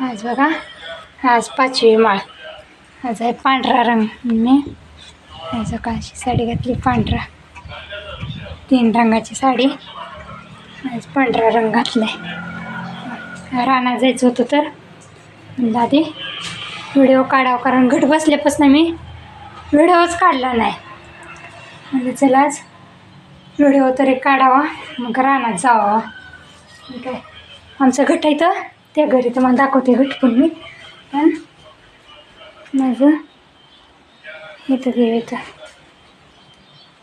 आज बघा आज पाचवी माळ. आज आहे पांढरा रंग. मी आज काशी साडी घातली पांढरा. तीन रंगाची साडी. आज पांढरा रंग घातलाय. रानात जायचं होतं तर. म्हणलं आधी व्हिडिओ काढावं कारण घट बसल्यापासून मी व्हिडिओच काढला नाही. म्हणजे चला आज व्हिडिओ तरी काढावा मग रानात जावा. ठीक आहे. आमचं घट आहे तर त्या घरी तुम्हाला दाखवते घट पण मी. पण माझं इथं देव येतं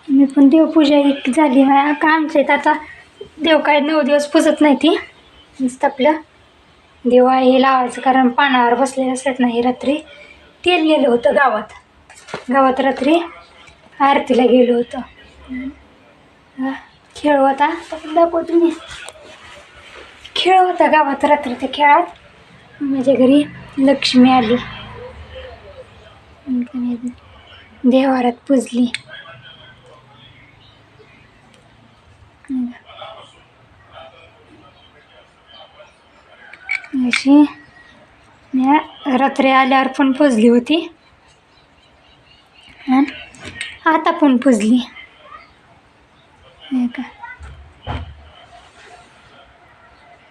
मी पण देवपूजा एक झाली. माझ्या का आमच्या इथं आता देव काय नऊ दिवस पुजत नाही ती. नुसतं आपलं देव आहे हे लावायचं कारण पानावर बसलेले असत नाही रात्री. तेल नेलं होतं गावात. गावात रात्री आरतीला गेलो होतो. हा, खेळ होता दाखवतो मी खेळ होता गावात रात्र त्या खेळात. माझ्या घरी लक्ष्मी आली. देवारात पुजली. अशी मी रात्री आल्यावर पण पुजली होती. आता पण पुजली नाही का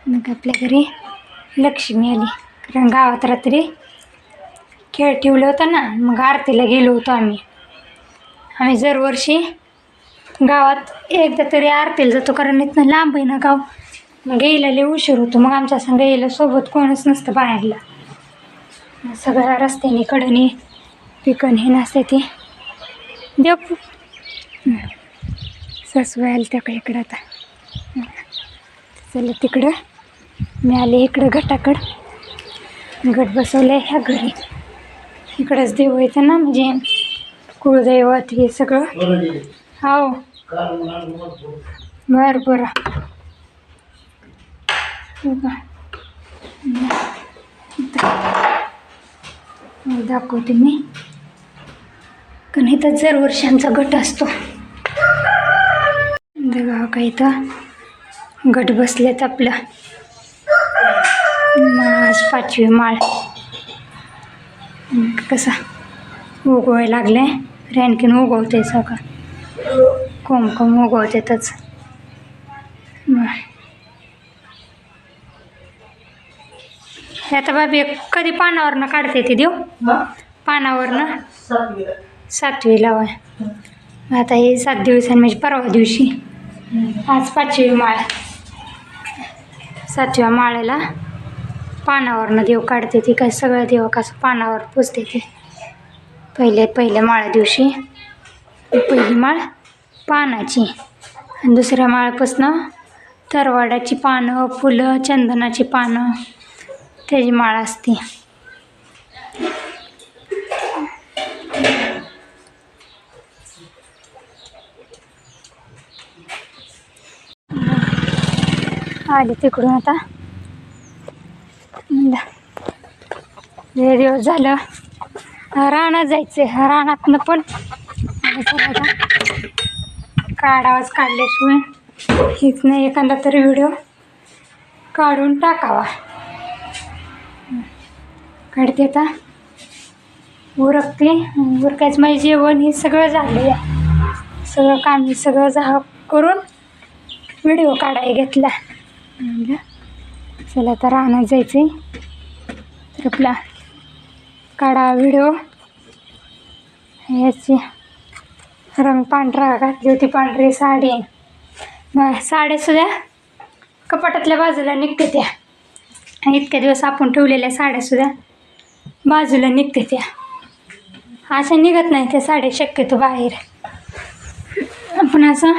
मग आपल्या घरी. लक्ष्मी आली. कारण गावात रात्री खेळ ठेवलं होतं ना मग आरतीला गेलो होतो आम्ही. आम्ही दरवर्षी गावात एकदा तरी आरतीला जातो कारण इथनं लांब आहे ना गाव. मग येईला उशीर होतो. मग आमच्या संग यायला सोबत कोणच नसतं बाहेरला. सगळ्या रस्त्याने कडणी पिकन हे नसते ते देव हं. सासू आली त्या का इकडं आता. चला तिकडं. मी आले इकडं घटाकड. घट बसवलं ह्या घरी. इकडंच देव येतं ना म्हणजे. कुळदैवत हे सगळं. हो बरं बरं. हो का? दाखवते मी. कारण इथं जर वर्षांचा गट असतो. बघा हो का इथं. गट बसलेत आपलं. आज पाचवी माळ. कसा? उगवायला लागले आणखीन उगवते सगळं. कोंब उगवतेतच. हे आता बाबी कधी पानावरनं काढते ती देऊ पानावरनं? सातवीला. वय आता हे सात दिवसांनी म्हणजे परवा दिवशी. आज पाचवी माळ. सातव्या माळेला पानावरनं देव काढते ती काय सगळं देव कसं पानावर पुजते ती. पहिले पहिल्या माळ्या दिवशी पहिली माळ पानाची. आणि दुसऱ्या माळापासनं तरवाडाची पानं फुलं चंदनाची पानं त्याची माळ असते. आले तिकडून आता म्हणलं, लय दिवस झालं. रानात जायचं रानातनं पण. काढावाच काढल्याशिवाय हीच नाही एखादा तरी व्हिडिओ काढून टाकावा. काढते आता. उरकते उरकायचं माझे जेवण हे सगळं झालं आहे सगळं काम सगळं जा करून व्हिडिओ काढायला घेतला. चला तर रानात जायचं तर आपला काढा व्हिडिओ. याची रंग पांढरा घातली होती पांढरी साडी. मग साड्यासुद्धा कपाटातल्या बाजूला निघते त्या. आणि इतक्या दिवस आपण ठेवलेल्या साड्यासुद्धा बाजूला निघते त्या. अशा निघत नाही त्या साड्या शक्यतो बाहेर. आपण असं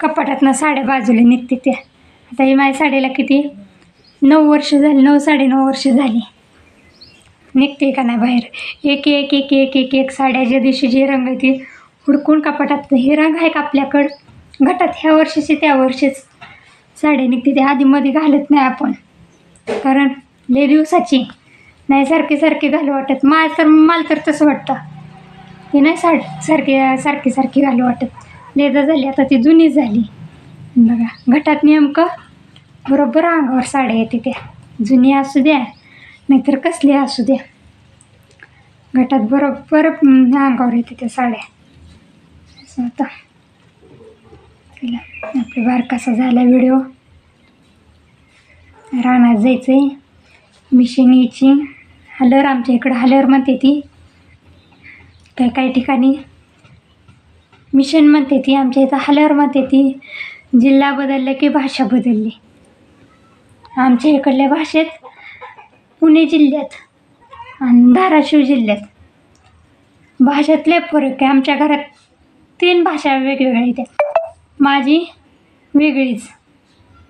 कपाटातनं साड्या बाजूला निघते त्या. आता ही माझ्या साडीला किती? नऊ वर्ष झाली नऊ साडेनऊ वर्ष झाली. निघते का नाही बाहेर? एक एक एक एक एक एक साड्या ज्या दिवशी जे रंग आहे ते हुडकून कपाटात हे रंग आहे का आपल्याकडं? घटात ह्या वर्षीचे त्या वर्षीच. साड्या निघते ते आधीमध्ये घालत नाही आपण. कारण लय दिवसाची. नाही सारखी सारखी घालू वाटत. मा तर मला तर तसं वाटतं. ती नाही साड सारखी सारखी सारखी घालू वाटत. लेदा झाली आता ती जुनी झाली. बघा घटात नेमकं बरोबर अंगावर साड्या येते त्या. जुनी असू द्या नाहीतर कसली असू द्या गटात बरोबर अंगावर येते त्या साड्या. असं होतं चला आपला बारकासा झाला व्हिडिओ. रानात जायचं आहे मिशन यायची. हलर आमच्या इकडं हलर म्हणते ती. काही काही ठिकाणी? मिशन म्हणते ती आमच्या इथं हलर म्हणते ती. जिल्हा बदलला की भाषा बदलली. आमच्या इकडल्या भाषेत पुणे जिल्ह्यात आणि धाराशिव जिल्ह्यात. भाषेतले फरक आहे. आमच्या घरात तीन भाषा वेगवेगळ्या येतात. माझी वेगळीच.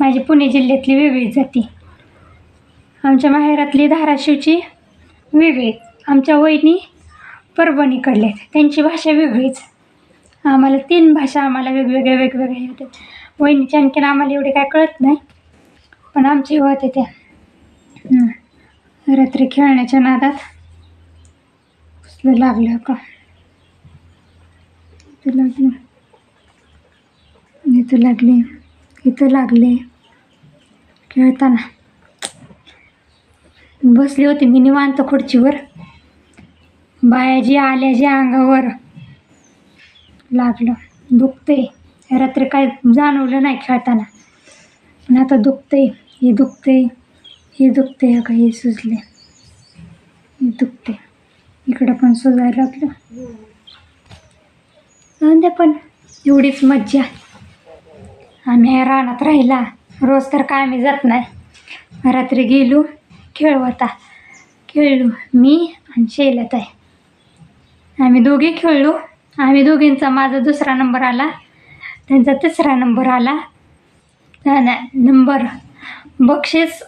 माझी पुणे जिल्ह्यातली वेगळीच जाती. आमच्या माहेरातली धाराशिवची वेगळी. आमच्या वहिनी परभणीकडल्या आहेत. त्यांची भाषा वेगळीच. आम्हाला तीन भाषा आम्हाला वेगवेगळ्या वेगवेगळ्या येतात. वहिनीच्या आणखीन आम्हाला एवढे काय कळत नाही. पण आमची होते त्या रात्री खेळण्याच्या नादात कसलं लागलं का इथं लागलं. इथं लागले. इथं लागले. खेळताना. बसली होती मी निवांत खुर्चीवर. बाया जी आल्या अंगावर लागलं. दुखते रात्री काय जाणवलं नाही खेळताना. पण आता दुखते हे दुखते हे दुखते का हे सुजले हे दुखते इकडं पण सुजायला लागलं. द्या पण. एवढीच मज्जा. आम्ही रानात राहिला. रोज तर काय आम्ही जात नाही. रात्री गेलो खेळवता खेळलो मी आणि शैलत आहे. आम्ही दोघे खेळलो. आम्ही दोघींचा माझा दुसरा नंबर आला. त्यांचा तिसरा नंबर आला. नंबर. बक्षीस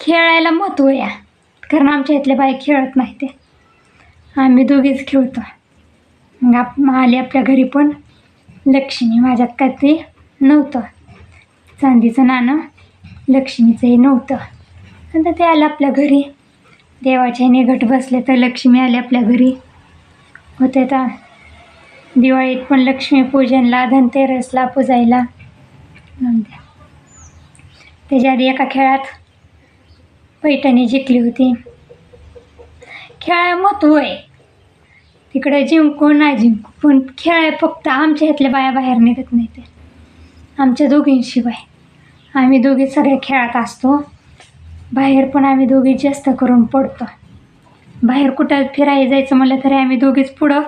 खेळायला महत्त्व या कारण आमच्या इथले बाई खेळत नाही ते आम्ही दोघीच खेळतो. मग आप आले आपल्या घरी पण. लक्ष्मी माझ्यात काय ते नव्हतं. चांदीचं नाणं लक्ष्मीचंही नव्हतं. नंतर ते आलं आपल्या घरी. देवाच्या निघट घट बसले तर लक्ष्मी आले आपल्या घरी. होते तर दिवाळीत पण लक्ष्मीपूजनला धनतेरसला पूजायला. द्या. त्याच्या आधी एका खेळात पैठणी जिंकली होती. खेळा महत्त्व आहे. तिकडे जिंकू नाही जिंकू पण खेळ फक्त आमच्या ह्यातल्या बाया बाहेर निघत नाही ते आमच्या दोघींशिवाय. आम्ही दोघी सगळ्या खेळात असतो. बाहेर पण आम्ही दोघी जास्त करून पडतो. बाहेर कुठं फिरायला जायचं म्हणलं तरी आम्ही दोघीच पुढं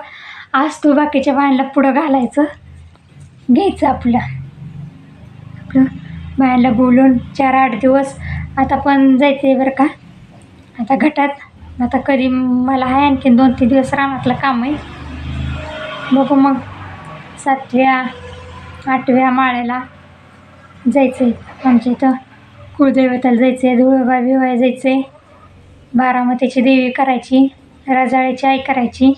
असतो. बाकीच्या बायांना पुढं घालायचं. घ्यायचं आपलं. आपलं बायांना बोलून चार आठ दिवस आता पण जायचं आहे बरं का. आता घटात. आता कधी मला आहे आणखीन दोन तीन दिवस रानातलं काम आहे. बघू मग. सातव्या आठव्या माळ्याला जायचं आहे आमच्या इथं कुळदैवताला जायचं आहे धुळबा विवाय जायचं आहे बारामतीची देवी करायची राजाळ्याची आई करायची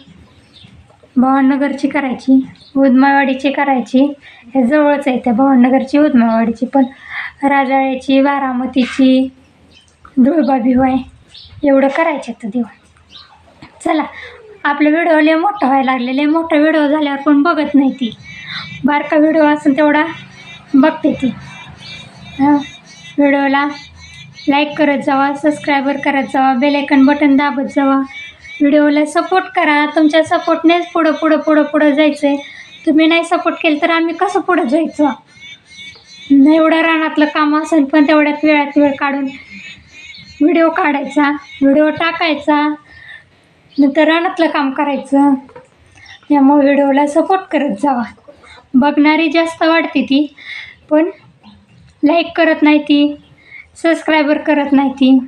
भवाननगरची करायची उदमावाडीची करायची. हे जवळच आहे त्या भवाननगरची उदमावाडीची पण. राजाळ्याची बारामतीची धुळबाबी होय. एवढं करायचे तर देवा चला आपलं व्हिडिओ लय मोठा व्हायला लागलेले आहे मोठा व्हिडिओ झाल्यावर पण बघत नाही ती. बारका व्हिडिओ असेल तेवढा बघते ती. व्हिडिओला लाईक करत जावा सबस्क्रायबर करत जावा बेलायकन बटन दाबत जावा. व्हिडिओला सपोर्ट करा. तुमच्या सपोर्टनेच पुढं पुढं पुढं पुढं जायचं आहे तुम्ही नाही सपोर्ट केलं तर आम्ही कसं पुढं जायचं? एवढं रानातलं काम असेल पण तेवढ्यात वेळात वेळ काढून व्हिडिओ काढायचा व्हिडिओ टाकायचा नंतर रानातलं काम करायचं. त्यामुळे व्हिडिओला सपोर्ट करत जावा. बघणारी जास्त वाढते ती पण लाईक करत नाही ती सबस्क्रायबर करत नाही ती.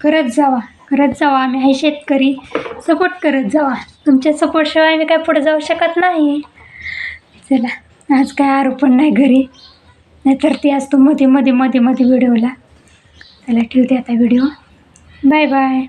करत जावा करत जावा. आम्ही आहे शेतकरी सपोर्ट करत जावा. तुमच्या सपोर्टशिवाय आम्ही काय पुढे जाऊ शकत नाही. चला आज काय आरोपण नाही घरी. नाहीतर ती असतो मध्ये मध्ये मध्ये मध्ये व्हिडिओला. त्याला ठेवते आता व्हिडिओ. Bye bye.